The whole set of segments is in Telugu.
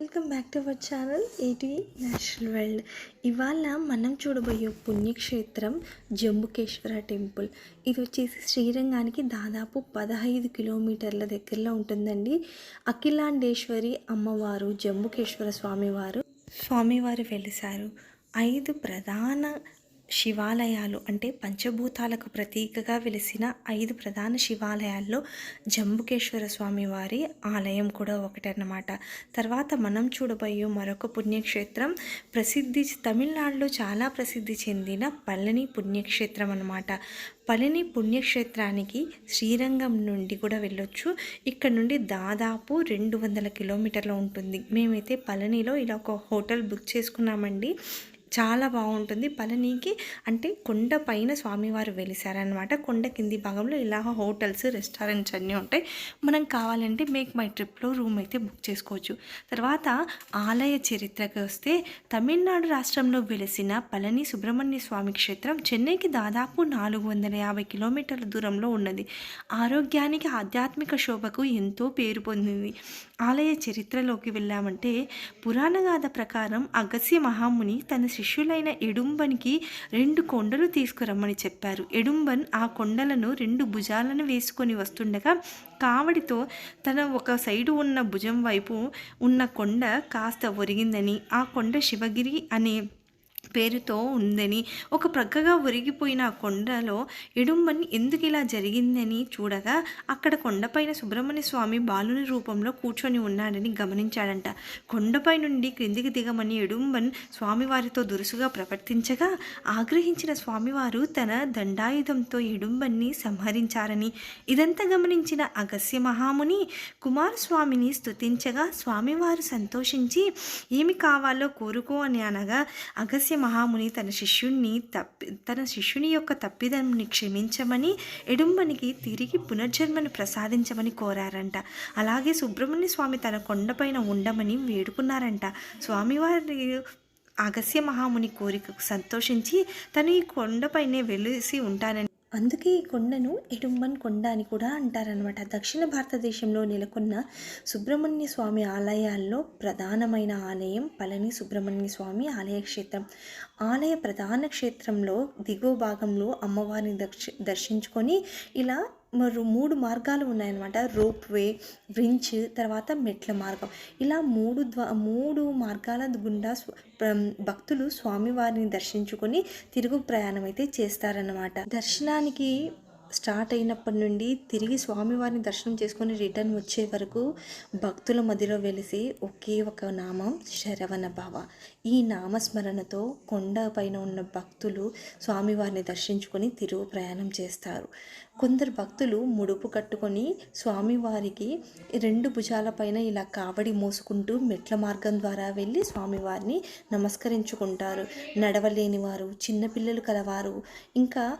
Welcome back to our channel AT national world ఇవాళ మనం చూడబోయే పుణ్యక్షేత్రం జంబుకేశ్వర టెంపుల్. ఇది వచ్చేసి శ్రీరంగానికి దాదాపు పదహైదు కిలోమీటర్ల దగ్గరలో ఉంటుందండి. అఖిలాండేశ్వరి అమ్మవారు జంబుకేశ్వర స్వామివారు స్వామివారు వెలిసారు ఐదు ప్రధాన శివాలయాలు అంటే పంచభూతాలకు ప్రతీకగా వెలిసిన ఐదు ప్రధాన శివాలయాల్లో జంబుకేశ్వర స్వామి వారి ఆలయం కూడా ఒకటన్నమాట. తర్వాత మనం చూడబోయే మరొక పుణ్యక్షేత్రం ప్రసిద్ధి తమిళనాడులో చాలా ప్రసిద్ధి చెందిన పళని పుణ్యక్షేత్రం అన్నమాట. పళని పుణ్యక్షేత్రానికి శ్రీరంగం నుండి కూడా వెళ్ళొచ్చు. ఇక్కడ నుండి దాదాపు రెండు వందల కిలోమీటర్లు ఉంటుంది. మేమైతే పళనిలో ఇలా ఒక హోటల్ బుక్ చేసుకున్నామండి. చాలా బాగుంటుంది. పళనికి అంటే కొండ పైన స్వామివారు వెలిసారనమాట కొండ కింది భాగంలో ఇలా హోటల్స్ రెస్టారెంట్స్ అన్నీ ఉంటాయి. మనం కావాలంటే మేక్ మై ట్రిప్లో రూమ్ అయితే బుక్ చేసుకోవచ్చు. తర్వాత ఆలయ చరిత్రకి వస్తే తమిళనాడు రాష్ట్రంలో వెలిసిన పళని సుబ్రహ్మణ్య స్వామి క్షేత్రం చెన్నైకి దాదాపు నాలుగు వందల యాభై కిలోమీటర్ల దూరంలో ఉన్నది. ఆరోగ్యానికి ఆధ్యాత్మిక శోభకు ఎంతో పేరు పొందింది. ఆలయ చరిత్రలోకి వెళ్ళామంటే పురాణగాథ ప్రకారం అగస్య మహాముని తన శిష్యులైన ఎడుంబన్కి రెండు కొండలు తీసుకురమ్మని చెప్పారు. ఎడుంబన్ ఆ కొండలను రెండు భుజాలను వేసుకొని వస్తుండగా కావడితో తన ఒక సైడు ఉన్న భుజం వైపు ఉన్న కొండ కాస్త ఒరిగిందని ఆ కొండ శివగిరి అనే పేరుతో ఉందని ఒక ప్రక్కగా ఒరిగిపోయిన ఆ కొండలో ఇడుంబన్ ఎందుకు ఇలా జరిగిందని చూడగా అక్కడ కొండపైన సుబ్రహ్మణ్య స్వామి బాలుని రూపంలో కూర్చొని ఉన్నాడని గమనించాడంట. కొండపై నుండి క్రిందికి దిగమని ఎడుంబన్ స్వామివారితో దురుసుగా ప్రవర్తించగా ఆగ్రహించిన స్వామివారు తన దండాయుధంతో ఎడుంబన్ని సంహరించారని. ఇదంతా గమనించిన అగస్య మహాముని కుమారస్వామిని స్తుతించగా స్వామివారు సంతోషించి ఏమి కావాలో కోరుకో అని అనగా అగస్య మహాముని తన శిష్యుణ్ణి తప్పి తన శిష్యుని యొక్క తప్పిదాన్ని క్షమించమని ఎడుంబనికి తిరిగి పునర్జన్మను ప్రసాదించమని కోరారంట. అలాగే సుబ్రహ్మణ్య స్వామి తన కొండపైన ఉండమని వేడుకున్నారంట. స్వామివారి అగస్య మహాముని కోరికకు సంతోషించి తను ఈ కొండపైనే వెలిసి ఉంటానని అందుకే ఈ కొండను ఎడుంబన్ కొండ అని కూడా అంటారనమాట దక్షిణ భారతదేశంలో నెలకొన్న సుబ్రహ్మణ్య స్వామి ఆలయాల్లో ప్రధానమైన ఆలయం పళని సుబ్రహ్మణ్య స్వామి ఆలయ క్షేత్రం. ఆలయ ప్రధాన క్షేత్రంలో దిగువ భాగంలో అమ్మవారిని దర్శ దర్శించుకొని ఇలా మరి మూడు మార్గాలు ఉన్నాయన్నమాట. రోప్ వే బ్రించ్ తర్వాత మెట్ల మార్గం. ఇలా మూడు ద్వా మూడు మార్గాల గుండా భక్తులు స్వామివారిని దర్శించుకొని తిరుగు ప్రయాణం అయితే చేస్తారన్నమాట. దర్శనానికి స్టార్ట్ అయినప్పటి నుండి తిరిగి స్వామివారిని దర్శనం చేసుకొని రిటర్న్ వచ్చే వరకు భక్తుల మధ్యలో వెలిసి ఒకే ఒక నామం శరవణ భవ. ఈ నామస్మరణతో కొండ పైన ఉన్న భక్తులు స్వామివారిని దర్శించుకొని తిరుగు ప్రయాణం చేస్తారు. కొందరు భక్తులు ముడుపు కట్టుకొని స్వామివారికి రెండు భుజాలపైన ఇలా కావడి మోసుకుంటూ మెట్ల మార్గం ద్వారా వెళ్ళి స్వామివారిని నమస్కరించుకుంటారు. నడవలేని వారు చిన్నపిల్లలు కలవారు. ఇంకా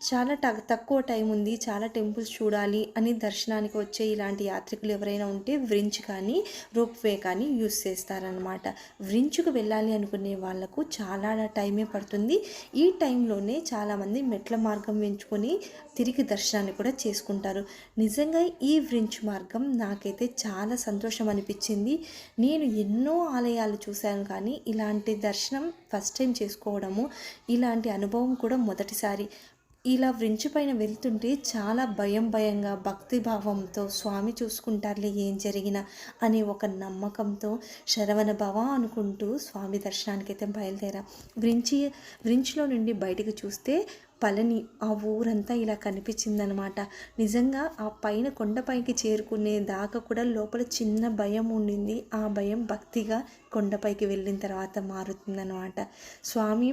చాలా ట తక్కువ టైం ఉంది చాలా టెంపుల్స్ చూడాలి అని దర్శనానికి వచ్చే ఇలాంటి యాత్రికులు ఎవరైనా ఉంటే వ్రించ్ కానీ రోప్వే కానీ యూస్ చేస్తారనమాట వ్రించ్కు వెళ్ళాలి అనుకునే వాళ్ళకు చాలా టైమే పడుతుంది. ఈ టైంలోనే చాలామంది మెట్ల మార్గం ఎంచుకొని తిరిగి దర్శనాన్ని కూడా చేసుకుంటారు. నిజంగా ఈ వ్రించ్ మార్గం నాకైతే చాలా సంతోషం అనిపించింది. నేను ఎన్నో ఆలయాలు చూశాను కానీ ఇలాంటి దర్శనం ఫస్ట్ టైం చేసుకోవడము ఇలాంటి అనుభవం కూడా మొదటిసారి. ఇలా వ్రించు పైన వెళ్తుంటే చాలా భయం భయంగా భక్తి భావంతో స్వామి చూసుకుంటారులే ఏం జరిగినా అనే ఒక నమ్మకంతో శరవణ భవ అనుకుంటూ స్వామి దర్శనానికి అయితే బయలుదేరా. వ్రించి వ్రించ్లో నుండి బయటకు చూస్తే పలని ఆ ఊరంతా ఇలా కనిపించిందనమాట. నిజంగా ఆ పైన కొండపైకి చేరుకునే దాకా కూడా లోపల చిన్న భయం ఉండింది. ఆ భయం భక్తిగా కొండపైకి వెళ్ళిన తర్వాత మారుతుందనమాట. స్వామి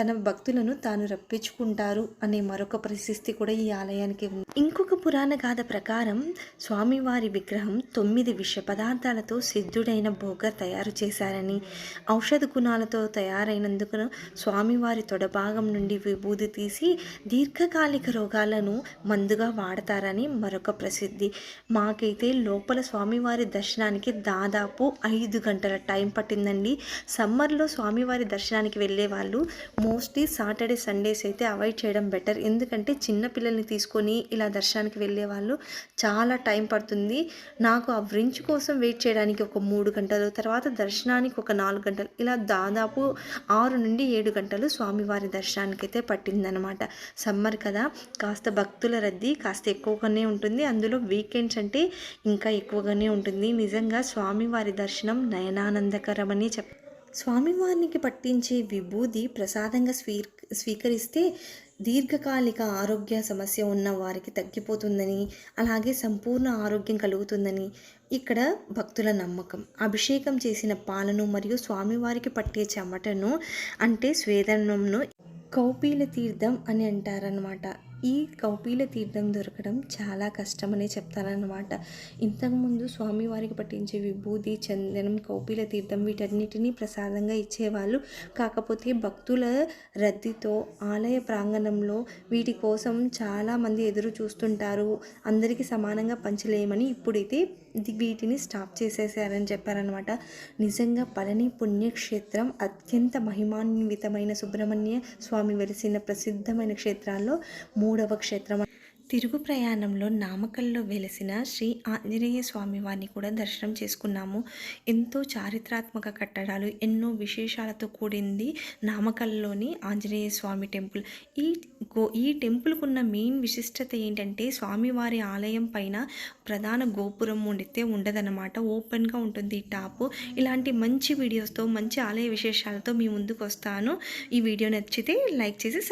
తన భక్తులను తాను రప్పించుకుంటారు అనే మరొక ప్రశస్తి కూడా ఈ ఆలయానికి ఉంది. ఇంకొక పురాణ గాథ ప్రకారం స్వామివారి విగ్రహం తొమ్మిది విష పదార్థాలతో సిద్ధుడైన భోగ తయారు చేశారని ఔషధ గుణాలతో తయారైనందుకు స్వామివారి తొడభాగం నుండి విభూది తీసి దీర్ఘకాలిక రోగాలను మందుగా వాడతారని మరొక ప్రసిద్ధి. మాకైతే లోపల స్వామివారి దర్శనానికి దాదాపు ఐదు గంటల టైం పట్టిందండి. సమ్మర్లో స్వామివారి దర్శనానికి వెళ్ళే వాళ్ళు మోస్ట్లీ సాటర్డే సండేస్ అయితే అవాయిడ్ చేయడం బెటర్ ఎందుకంటే చిన్న పిల్లల్ని తీసుకొని ఇలా దర్శనానికి వెళ్ళే వాళ్ళు చాలా టైం పడుతుంది. నాకు ఆ వ్రించ్ కోసం వెయిట్ చేయడానికి ఒక మూడు గంటలు తర్వాత దర్శనానికి ఒక నాలుగు గంటలు ఇలా దాదాపు ఆరు నుండి ఏడు గంటలు స్వామివారి దర్శనానికి అయితే పట్టిందనమాట సమ్మర్ కదా కాస్త భక్తుల రద్దీ కాస్త ఎక్కువగానే ఉంటుంది. అందులో వీకెండ్స్ అంటే ఇంకా ఎక్కువగానే ఉంటుంది. నిజంగా స్వామివారి దర్శనం నయనానందకరమని చెప్ స్వామివారికి పట్టించే విభూది ప్రసాదంగా స్వీ స్వీకరిస్తే దీర్ఘకాలిక ఆరోగ్య సమస్య ఉన్న వారికి తగ్గిపోతుందని అలాగే సంపూర్ణ ఆరోగ్యం కలుగుతుందని ఇక్కడ భక్తుల నమ్మకం. అభిషేకం చేసిన పాలను మరియు స్వామివారికి పట్టే చెమటను అంటే స్వేదనంను కౌపీల తీర్థం అని అంటారనమాట ఈ కౌపీల తీర్థం దొరకడం చాలా కష్టమనే చెప్తారనమాట ఇంతకుముందు స్వామివారికి పట్టించే విభూతి చందనం కౌపీల తీర్థం వీటన్నిటినీ ప్రసాదంగా ఇచ్చేవాళ్ళు. కాకపోతే భక్తుల రద్దీతో ఆలయ ప్రాంగణంలో వీటి కోసం చాలామంది ఎదురు చూస్తుంటారు. అందరికీ సమానంగా పంచలేమని ఇప్పుడైతే వీటిని స్టాప్ చేసేసారని చెప్పారనమాట నిజంగా పళని పుణ్యక్షేత్రం అత్యంత మహిమాన్వితమైన సుబ్రహ్మణ్య స్వామి వెలిసిన ప్రసిద్ధమైన క్షేత్రాల్లో మూడవ క్షేత్రం తిరుగు ప్రయాణంలో నామకల్లో వెలిసిన శ్రీ ఆంజనేయ స్వామి వారిని కూడా దర్శనం చేసుకున్నాము. ఎంతో చారిత్రాత్మక కట్టడాలు ఎన్నో విశేషాలతో కూడింది నామకల్లోని ఆంజనేయ స్వామి టెంపుల్. ఈ గో ఈ టెంపుల్కున్న మెయిన్ విశిష్టత ఏంటంటే స్వామివారి ఆలయం పైన ప్రధాన గోపురం ఉండితే ఉండదన్నమాట. ఓపెన్గా ఉంటుంది ఈ టాపు. ఇలాంటి మంచి వీడియోస్తో మంచి ఆలయ విశేషాలతో మీ ముందుకు వస్తాను ఈ వీడియో నచ్చితే లైక్ చేసి